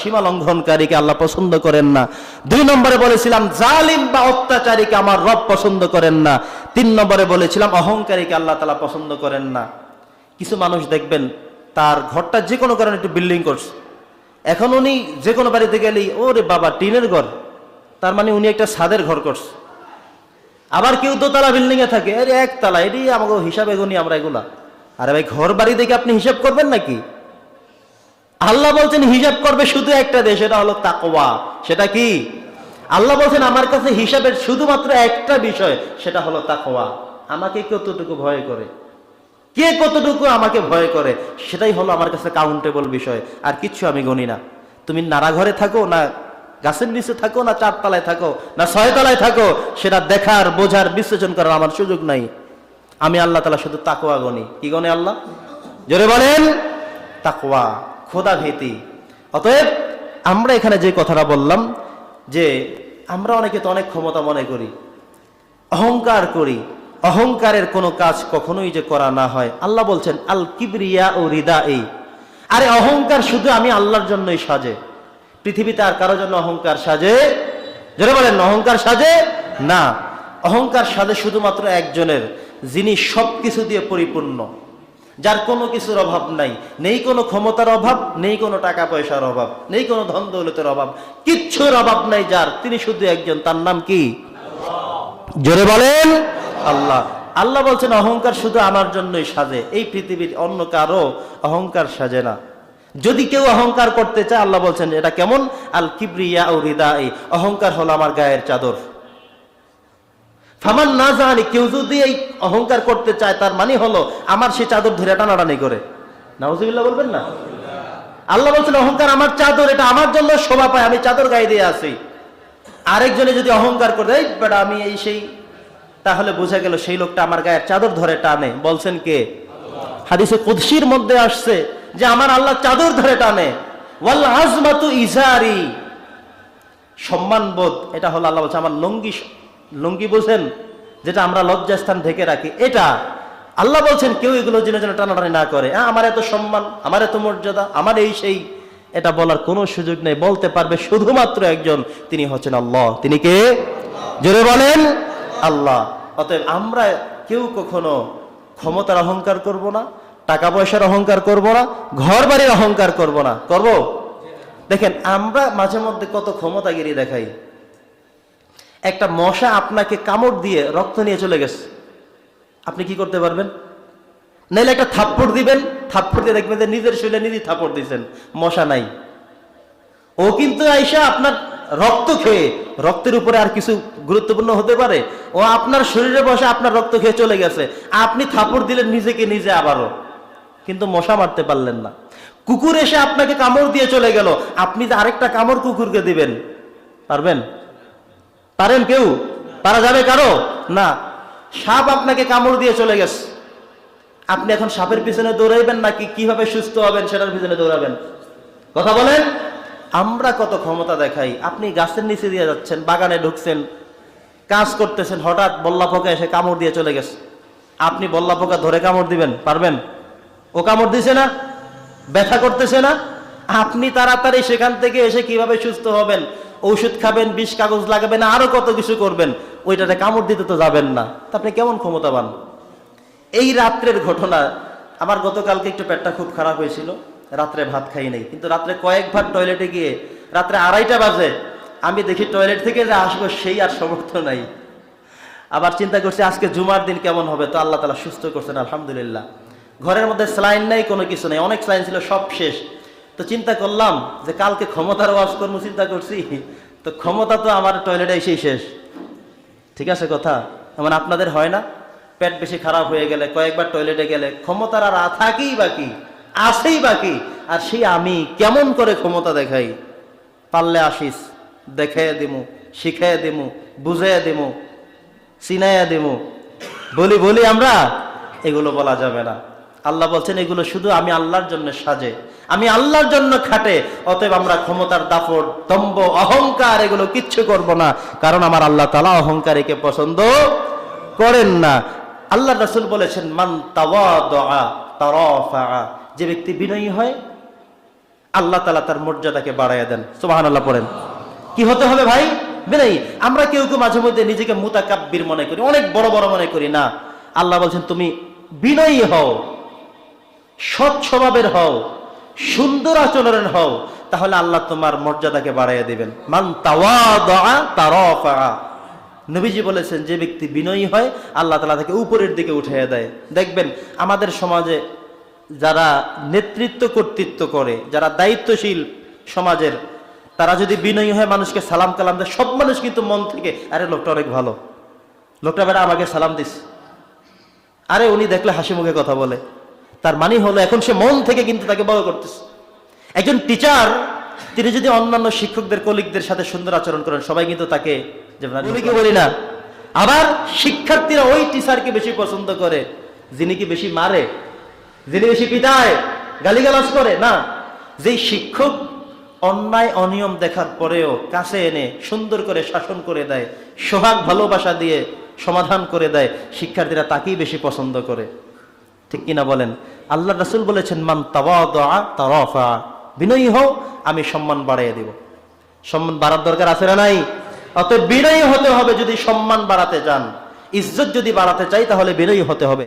সীমা লঙ্ঘনকারীকে আল্লাহ পছন্দ করেন না। দুই নম্বরে বলেছিলাম, জালিম বা অত্যাচারীকে আমার রব পছন্দ করেন না। তিন নম্বরে বলেছিলাম, অহংকারীকে আল্লাহ তালা পছন্দ করেন না। কিছু মানুষ দেখবেন, তার ঘরটা যে কোনো কারণে একটু বিল্ডিং করছে। এখন উনি যে কোনো বাড়িতে গেলেই, ওরে বাবা, টিনের ঘর। তার মানে উনি একটা ছাদের ঘর করছে। আবার কেউ দোতলা বিল্ডিং এ থাকে, আরে একতলা, এটি আমাকে হিসাবে গুনি আমরা এগুলা। আরে ভাই ঘর বাড়ি দেখে আপনি হিসাব করবেন নাকি? আল্লাহ বলছেন, হিসাব করবে শুধু একটা দেশ, সেটা হলো তাকোয়া সেটা কি? আল্লাহ বলছেন, আমার কাছে হিসাবের শুধুমাত্র একটা বিষয়, সেটা হলো তাকোয়া আমাকে কতটুকু ভয় করে? কে কতটুকু আমাকে ভয় করে? সেটাই হলো আমার কাছে কাউন্টেবল বিষয়। আর কিচ্ছু আমি গণি না। তুমি নাড়া ঘরে থাকো না গাছের নিচে থাকো, না চারতলায় থাকো, না ছয়তলায় থাকো, সেটা দেখার, বোঝার, বিশ্লেষণ করার আমার সুযোগ নাই। আমি আল্লাহ তালা শুধু তাকোয়া গণি। কি গণে আল্লাহ? জোরে বলেন, তাকওয়া। খোদা ভীতি। অতএব আমরা এখানে যে কথাটা বললাম, যে আমরা অনেকে তো অনেক ক্ষমতা মনে করি, অহংকার করি, অহংকারের কোনো কাজ কখনোই যে করা না হয়। আল্লাহ বলছেন আল কিবরিয়া ও রিদা এই আরে অহংকার শুধু আমি আল্লাহর জন্যই সাজে। পৃথিবীতে আর কারোর জন্য অহংকার সাজে? যারা বলেন, অহংকার সাজে? না। অহংকার সাজে শুধুমাত্র একজনের, যিনি সবকিছু দিয়ে পরিপূর্ণ। যার কোনো কিছুর অভাব নাই নেই কোনো ক্ষমতার অভাব নেই কোনো টাকা পয়সার অভাব নেই কোনো ধন দৌলতের অভাব কিচ্ছুর অভাব নাই যার তিনি শুধু একজন তার নাম কি? জোরে বলেন আল্লাহ। আল্লাহ বলছেন অহংকার শুধু আমার জন্যই সাজে এই পৃথিবীর অন্য কারও অহংকার সাজে না। যদি কেউ অহংকার করতে চায় আল্লাহ বলছেন এটা কেমন? আল কিবরিয়া ও রিদা এই অহংকার হলো আমার গায়ের চাদর। ফামান না জানি, কেউ যদি এই অহংকার করতে চায়, তার মানে হলো আমার সে চাদর ধরে টানাটানি করে। নাউজুবিল্লাহ বলবেন না? আল্লাহ বলছেন, অহংকার আমার চাদর, এটা আমার জন্য শোভা পায়, আমি চাদর গায়ে দিয়ে আছি। আরেকজনে যদি অহংকার করে, এই বেটা, আমি এই সেই তাহলে বোঝা গেল সেই লোকটা আমার গায়ের চাদর ধরে টানে। বলছেন কে? হাদিসে কুদসির মধ্যে আসছে যে আমার আল্লাহ চাদর ধরে টানে। ওয়াল আজমাতু ইজারি। সম্মানবোধ, এটা হলো আল্লাহ বলছে, আমার লঙ্গি লঙ্গি বোঝেন যেটা আমরা লজ্জাস্থান ঢেকে রাখি, এটা আল্লাহ বলছেন, কেউ এগুলো যেন যেন টানাটানি না করে। হ্যাঁ আমার এত সম্মান, আমার এত মর্যাদা, আমার এই সেই, এটা বলার কোনো সুযোগ নেই, বলতে পারবে শুধুমাত্র একজন, তিনি হচ্ছেন আল্লাহ। তিনি কে? জোরে বলেন, আল্লাহ। অতএব আমরা কেউ কখনো ক্ষমতার অহংকার করব না, টাকা পয়সার অহংকার করব না ঘর বাড়ির অহংকার করব না। করব? দেখেন, আমরা মাঝে মধ্যে কত ক্ষমতাগিরি দেখাই। একটা মশা আপনাকে কামড় দিয়ে রক্ত নিয়ে চলে গেছে। আপনি কি করতে পারবেন? নাইলে একটা থাপ্পড় দিবেন, থাপ্পড় দিয়ে দেখবেন যে নিজের শরীরে নিজেই থাপ্পড় দিয়েছেন, মশা নাই। ও কিন্তু আইসা আপনার রক্ত খেয়ে, রক্তের উপরে আর কিছু গুরুত্বপূর্ণ হতে পারে? ও আপনার শরীরে বসে আপনার রক্ত খেয়ে চলে গেছে। আপনি থাপড় দিলেন নিজেকে নিজে আবারও। কিন্তু মশা মারতে পারলেন না। কুকুর এসে আপনাকে কামড় দিয়ে চলে গেল। আপনি যে আরেকটা কামড় কুকুরকে দিবেন, পারবেন? পারেন কেউ? পারা যাবে কারও? না। সাপ আপনাকে কামড় দিয়ে চলে গেছে। আপনি এখন সাপের পিছনে দৌড়াইবেন নাকি কীভাবে সুস্থ হবেন সেটার পিছনে দৌড়াবেন? কথা বলেন। আমরা কত ক্ষমতা দেখাই। আপনি গাছের নিচে দিয়ে যাচ্ছেন, বাগানে ঢুকছেন, কাজ করতেছেন, হঠাৎ বল্লা পোকা এসে কামড় দিয়ে চলে গেছে। আপনি বল্লা পোকা ধরে কামড় দিবেন, পারবেন? ও কামড় দিছে না? ব্যথা করতেছে না? আপনি তাড়াতাড়ি সেখান থেকে এসে কীভাবে সুস্থ হবেন? ঔষধ খাবেন, বিষ কাগজ লাগাবেন, আরও কত কিছু করবেন? ওইটাতে কামড় দিতে তো যাবেন না। তা আপনি কেমন ক্ষমতাবান? এই রাত্রের ঘটনা, আমার গতকালকে একটু পেটটা খুব খারাপ হয়েছিল। রাত্রে ভাত খাই নাই। কিন্তু রাত্রে কয়েকবার টয়লেটে গিয়ে, রাত্রে আড়াইটা বাজে, আমি দেখি টয়লেট থেকে যে আসব সেই আর সমর্থ নাই। আবার চিন্তা করছি, আজকে জুমার দিন কেমন হবে? তো আল্লাহ তালা সুস্থ করছেন, আলহামদুলিল্লাহ। ঘরের মধ্যে স্লাইন নাই, কোনো কিছু নেই। অনেক স্লাইন ছিল, সব শেষ। তো চিন্তা করলাম যে কালকে ক্ষমতার ওয়াশ করব, চিন্তা করছি। তো ক্ষমতা তো আমার টয়লেটে এসেই শেষ। ঠিক আছে কথা? এমন আপনাদের হয় না? পেট বেশি খারাপ হয়ে গেলে, কয়েকবার টয়লেটে গেলে ক্ষমতার আর থাকেই বাকি আসেই বাকি আর সেই আমি কেমন করে ক্ষমতা দেখাই? পারলে আসিস, দেখে দিমু শিখাইয়া দিমু বুঝাইয়া দিমু চিনাইয়া দিমু। বলি বলি আমরা, এগুলো বলা যাবে না। আল্লাহ বলছেন, এগুলো শুধু আমি আল্লাহর জন্য সাজে। আমি আল্লাহর জন্য খাটে। অতএব আমরা ক্ষমতার দাপট দম্ব অহংকার এগুলো কিচ্ছু করব না। কারণ আমার আল্লাহ তালা অহংকারীকে পছন্দ করেন না। আল্লাহ রাসুল বলেছেন, মান যে ব্যক্তি বিনয়ী হয়, আল্লাহ তালা তার মর্যাদাকে বাড়াইয়া দেন। সুবাহান আল্লাহ পড়েন। কি হতে হবে ভাই? বিনয়ী। আমরা কেউ কেউ মাঝে মধ্যে নিজেকে মুতাকাব্বির মনে করি, অনেক বড় বড় মনে করি। না, আল্লাহ বলছেন, তুমি বিনয়ী হও। সৎ স্বভাবের হও, সুন্দর আচরণের হও, তাহলে আল্লাহ তোমার মর্যাদাকে বাড়াইয়া দিবেন। মান তারাফা নবীজি বলেছেন, যে ব্যক্তি বিনয়ী হয়, আল্লাহ তালা তাকে উপরের দিকে উঠাইয়া দেয়। দেখবেন, আমাদের সমাজে যারা নেতৃত্ব কর্তৃত্ব করে, যারা দায়িত্বশীল সমাজের, তারা যদি বিনয়ী হয়, মানুষকে সালাম কালাম দেয়, সব মানুষ কিন্তু মন থেকে, আরে, লোকটা অনেক ভালো। লোকটা বেড়া আমাকে সালাম দিস। আরে, উনি দেখলে হাসি মুখে কথা বলে। তার মানে হলো, এখন সে মন থেকে কিন্তু তাকে বড় করতেছে। একজন টিচার তিনি যদি অন্যান্য শিক্ষকদের কলিগদের সাথে সুন্দর আচরণ করেন, সবাই কিন্তু তাকে কি বলি না। আবার শিক্ষার্থীরা ওই টিচারকে বেশি পছন্দ করে, যিনি কি বেশি মারে, যিনি বেশি পিটায়, গালিগালাজ করে? না। যেই শিক্ষক অন্যায়, অনিয়ম দেখার পরেও কাছে এনে সুন্দর করে শাসন করে দেয়, সোহাগ ভালোবাসা দিয়ে সমাধান করে দেয়, শিক্ষার্থীরা তাকেই বেশি পছন্দ করে। ঠিক কিনা বলেন? আল্লাহ রাসুল বলেছেন, মান তাওয়া বিনয়ী হও, আমি সম্মান বাড়াইয়া দিব। সম্মান বাড়ার দরকার আছে না নাই? অত বিনয়ী হতে হবে যদি সম্মান বাড়াতে চান। ইজ্জত যদি বাড়াতে চাই, তাহলে বিনয়ী হতে হবে।